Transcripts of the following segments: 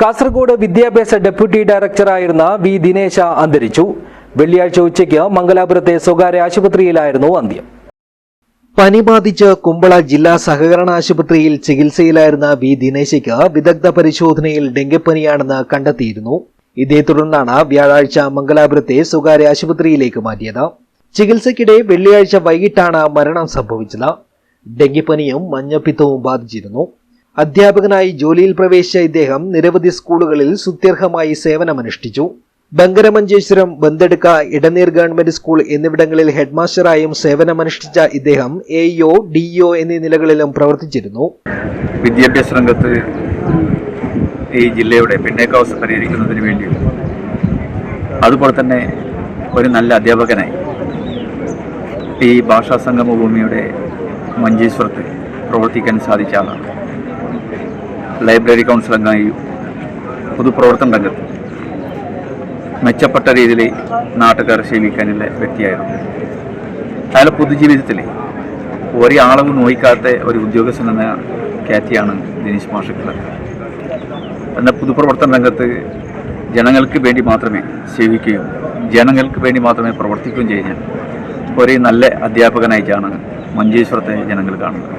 കാസർഗോഡ് വിദ്യാഭ്യാസ deputy ഡയറക്ടറായിരുന്ന V ദിനേശ അന്തരിച്ചു. വെള്ളിയാഴ്ച ഉച്ചയ്ക്ക് മംഗലാപുരത്തെ സ്വകാര്യ ആശുപത്രിയിലായിരുന്നു അന്ത്യം. പനി ബാധിച്ച് കുമ്പള ജില്ലാ സഹകരണ ആശുപത്രിയിൽ ചികിത്സയിലായിരുന്ന വി ദിനേശയ്ക്ക് വിദഗ്ധ പരിശോധനയിൽ ഡെങ്കിപ്പനിയാണെന്ന് കണ്ടെത്തിയിരുന്നു. ഇതേ തുടർന്നാണ് വ്യാഴാഴ്ച മംഗലാപുരത്തെ സ്വകാര്യ ആശുപത്രിയിലേക്ക് മാറ്റിയത്. ചികിത്സയ്ക്കിടെ വെള്ളിയാഴ്ച വൈകിട്ടാണ് മരണം സംഭവിച്ചത്. ഡെങ്കിപ്പനിയും മഞ്ഞപ്പിത്തവും ബാധിച്ചിരുന്നു. അധ്യാപകനായി ജോലിയിൽ പ്രവേശിച്ച ഇദ്ദേഹം നിരവധി സ്കൂളുകളിൽ സുത്യർഹമായി സേവനമനുഷ്ഠിച്ചു. ബങ്കരമഞ്ചേശ്വരം ബന്തെടുക്ക ഇടനീർ ഗവൺമെന്റ് സ്കൂൾ എന്നിവിടങ്ങളിൽ ഹെഡ്മാസ്റ്ററായും സേവനമനുഷ്ഠിച്ച ഇദ്ദേഹം എ എഇഒ ഡിഇഒ എന്നീ നിലകളിലും പ്രവർത്തിച്ചിരുന്നു. വിദ്യാഭ്യാസ രംഗത്ത് ഈ ജില്ലയുടെ പിന്നേക്കാവസ്ഥ പരിഹരിക്കുന്നതിന് വേണ്ടി അതുപോലെ തന്നെ ഒരു നല്ല അധ്യാപകനായി ഈ ഭാഷാ സംഗമ ഭൂമിയുടെ മഞ്ചേശ്വരത്ത് പ്രവർത്തിക്കാൻ സാധിച്ച ആളാണ്. ലൈബ്രറി കൗൺസിൽ അംഗമായി പൊതുപ്രവർത്തന രംഗത്ത് മെച്ചപ്പെട്ട രീതിയിൽ നാട്ടുകാരെ സേവിക്കാനുള്ള വ്യക്തിയായിരുന്നു. അയാൾ പൊതുജീവിതത്തിൽ ഒരാളവ് നോയിക്കാത്ത ഒരു ഉദ്യോഗസ്ഥൻ എന്ന ഖ്യാതിയാണ് ദിനേശ് മാഷക്കുള്ളത് എന്നാൽ പൊതുപ്രവർത്തന രംഗത്ത് ജനങ്ങൾക്ക് വേണ്ടി മാത്രമേ സേവിക്കുകയും ജനങ്ങൾക്ക് വേണ്ടി മാത്രമേ പ്രവർത്തിക്കുകയും ചെയ്യുന്ന ഒരു നല്ല അധ്യാപകനായിട്ടാണ് മഞ്ചേശ്വരത്തെ ജനങ്ങൾ കാണുന്നത്.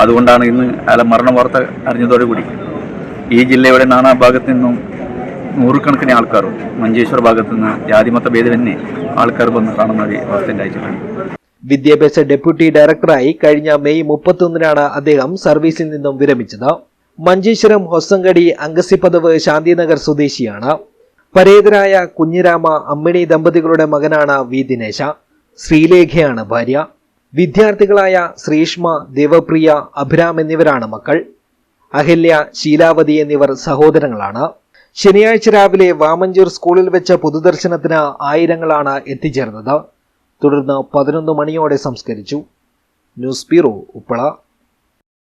അതുകൊണ്ടാണ് ഇന്ന് അയാളെ മരണ വാർത്ത അറിഞ്ഞതോടുകൂടി ഈ ജില്ലയുടെ നാനാ ഭാഗത്തു നിന്നും നൂറുകണക്കിന് ആൾക്കാരും മഞ്ചേശ്വര ഭാഗത്തു നിന്ന് ജാതിമത ഭേദമന്യേ ആൾക്കാർ വന്ന് കാണുന്ന ഒരു വാർത്ത ഉണ്ടായിട്ടുണ്ട്. വിദ്യാഭ്യാസ ഡെപ്യൂട്ടി ഡയറക്ടറായി കഴിഞ്ഞ മെയ് മുപ്പത്തൊന്നിനാണ് അദ്ദേഹം സർവീസിൽ നിന്നും വിരമിച്ചത്. മഞ്ചേശ്വരം ഹൊസങ്കടി അങ്കസിപ്പതവ് ശാന്തിനഗർ സ്വദേശിയാണ്. പരേതരായ കുഞ്ഞിരാമ അമ്മിണി ദമ്പതികളുടെ മകനാണ് വി ദിനേശ. ശ്രീലേഖയാണ് ഭാര്യ. വിദ്യാർത്ഥികളായ ശ്രീഷ്മ ദേവപ്രിയ അഭിരാം എന്നിവരാണ് മക്കൾ. അഹല്യ ശീലാവതി എന്നിവർ സഹോദരങ്ങളാണ്. ശനിയാഴ്ച രാവിലെ വാമഞ്ചൂർ സ്കൂളിൽ വെച്ച പൊതുദർശനത്തിന് ആയിരങ്ങളാണ് എത്തിച്ചേർന്നത്. തുടർന്ന് പതിനൊന്ന് മണിയോടെ സംസ്കരിച്ചു. News bureau Uppala.